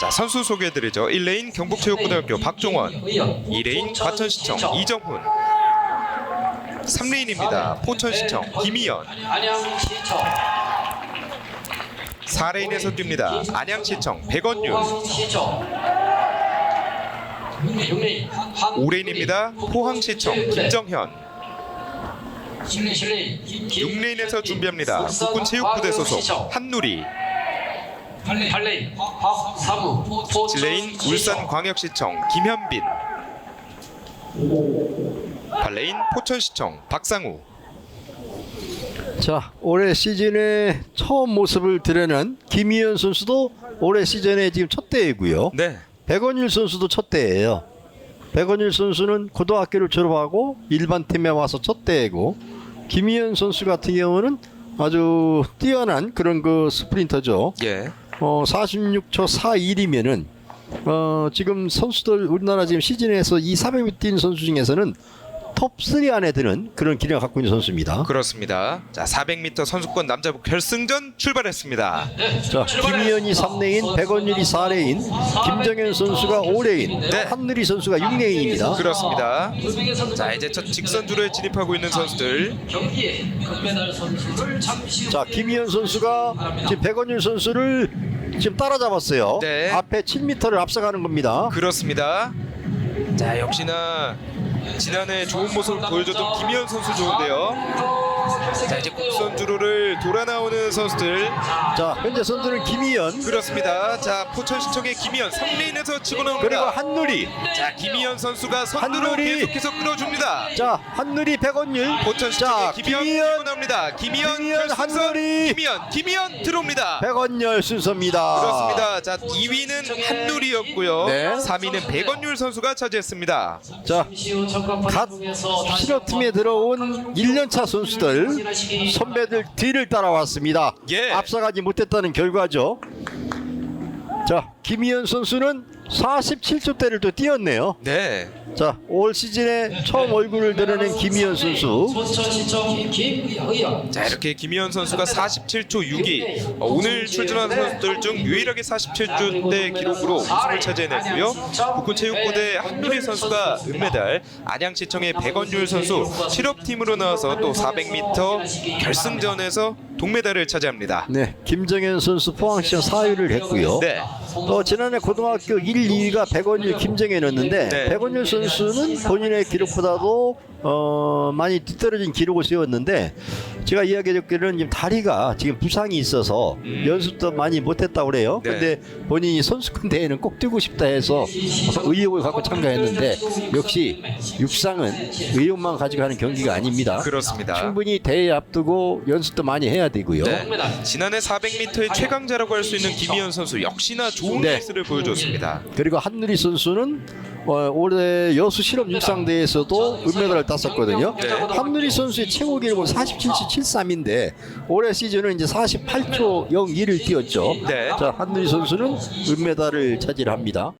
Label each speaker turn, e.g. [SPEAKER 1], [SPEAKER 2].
[SPEAKER 1] 자 선수 소개해드리죠. 1레인 경북체육고등학교 박종원, 2레인 과천시청 이정훈, 3레인입니다. 포천시청 김희연,
[SPEAKER 2] 안양시청.
[SPEAKER 1] 4레인에서 뜁니다. 안양시청
[SPEAKER 2] 6레인
[SPEAKER 1] 5레인입니다. 포항시청 김정현,
[SPEAKER 2] 실레 실레
[SPEAKER 1] 6레인에서 준비합니다. 국군체육부대 소속 한누리,
[SPEAKER 2] 8레인. 박사무.
[SPEAKER 1] 7레인 울산광역시청 김현빈, 8레인 포천시청 박상우,
[SPEAKER 3] 자, 올해 시즌에 처음 모습을 드러낸 김희연 선수도 올해 시즌에 지금 첫 대회고요.
[SPEAKER 1] 네,
[SPEAKER 3] 백원일 선수도 첫 대회예요. 백원일 선수는 고등학교를 졸업하고 일반 팀에 와서 첫 대회고 김희연 선수 같은 경우는 아주 뛰어난 그런 그 스프린터죠.
[SPEAKER 1] 예,
[SPEAKER 3] 어, 46초 41이면은 어, 지금 선수들 우리나라 지금 시즌에서 이 400m 뛰는 선수 중에서는 톱3 안에 드는 그런 기량을 갖고 있는 선수입니다.
[SPEAKER 1] 그렇습니다. 자, 400m 선수권 남자부 결승전 출발했습니다.
[SPEAKER 3] 자, 김희연이 3레인, 백원율이 4레인, 김정현 선수가 5레인,
[SPEAKER 1] 네.
[SPEAKER 3] 한누리 선수가 6레인입니다.
[SPEAKER 1] 그렇습니다. 자, 이제 첫 직선 주로에 진입하고 있는 선수들.
[SPEAKER 3] 자, 김희연 선수가 지금 백원율 선수를 지금 따라잡았어요.
[SPEAKER 1] 네.
[SPEAKER 3] 앞에 7m를 앞서가는 겁니다.
[SPEAKER 1] 그렇습니다. 자, 역시나 지난해 좋은 모습을 보여줬던 김희연 선수 좋은데요. 자, 이제 국선주로를 돌아 나오는 선수들.
[SPEAKER 3] 자, 현재 선수는 김희연,
[SPEAKER 1] 그렇습니다. 자, 포천 시청의 김희연 3레인에서 치고
[SPEAKER 3] 그리고
[SPEAKER 1] 나옵니다.
[SPEAKER 3] 한누리.
[SPEAKER 1] 자, 김희연 선수가 선두로
[SPEAKER 3] 한누리.
[SPEAKER 1] 계속해서 끌어줍니다.
[SPEAKER 3] 자, 한누리 백원율.
[SPEAKER 1] 포천시청의
[SPEAKER 3] 자,
[SPEAKER 1] 김희연
[SPEAKER 3] 김희연,
[SPEAKER 1] 치고 나옵니다. 김희연
[SPEAKER 3] 김희연,
[SPEAKER 1] 결승선
[SPEAKER 3] 한누리.
[SPEAKER 1] 김희연 김희연 들어옵니다.
[SPEAKER 3] 백원열 순서입니다.
[SPEAKER 1] 그렇습니다. 자, 2위는 한누리였고요.
[SPEAKER 3] 네.
[SPEAKER 1] 3위는 백원율 선수가 차지했습니다.
[SPEAKER 3] 자, 갓 실업팀에 들어온 1년차 선수들 선배들 뒤를 따라왔습니다.
[SPEAKER 1] 예.
[SPEAKER 3] 앞서가지 못했다는 결과죠. 자, 김희연 선수는 47초대를 또 뛰었네요.
[SPEAKER 1] 네.
[SPEAKER 3] 자, 올 시즌에 처음 얼굴을 드러낸 김희연 선수.
[SPEAKER 1] 자, 이렇게 김희연 선수가 47초 62. 어, 오늘 출전한 선수들 중 유일하게 47초대 기록으로 우승을 차지해냈고요. 국군체육부대 한누리 선수가 은메달, 안양시청의 백원율 선수 실업팀으로 나와서 또 400m 결승전에서 동메달을 차지합니다.
[SPEAKER 3] 네, 김정현 선수 포항시청 4위를 했고요.
[SPEAKER 1] 네.
[SPEAKER 3] 또 지난해 고등학교 1, 2위가 백원율 김정현이었는데
[SPEAKER 1] 네.
[SPEAKER 3] 백원율 선수는 본인의 기록보다도 어, 많이 뒤떨어진 기록을 세웠는데 제가 이야기해줬기는 지금 다리가 지금 부상이 있어서 연습도 많이 못했다고 그래요.
[SPEAKER 1] 네.
[SPEAKER 3] 근데 본인이 선수권 대회는 꼭 뛰고 싶다 해서 의욕을 갖고 참가했는데 역시 육상은 의욕만 가지고 하는 경기가 아닙니다.
[SPEAKER 1] 그렇습니다.
[SPEAKER 3] 충분히 대회 앞두고 연습도 많이 해야 되고요.
[SPEAKER 1] 네. 지난해 400m의 최강자라고 할 수 있는 김희연 선수 역시나 좋은
[SPEAKER 3] 네.
[SPEAKER 1] 레이스를 보여줬습니다.
[SPEAKER 3] 그리고 한누리 선수는 어, 올해 여수 실업 육상 대회에서도 은메달을 땄었거든요.
[SPEAKER 1] 네.
[SPEAKER 3] 한누리 선수의 최고 기록은 47초 73인데 올해 시즌은 이제 48초 01을 뛰었죠.
[SPEAKER 1] 네.
[SPEAKER 3] 자, 한누리 선수는 은메달을 차지합니다.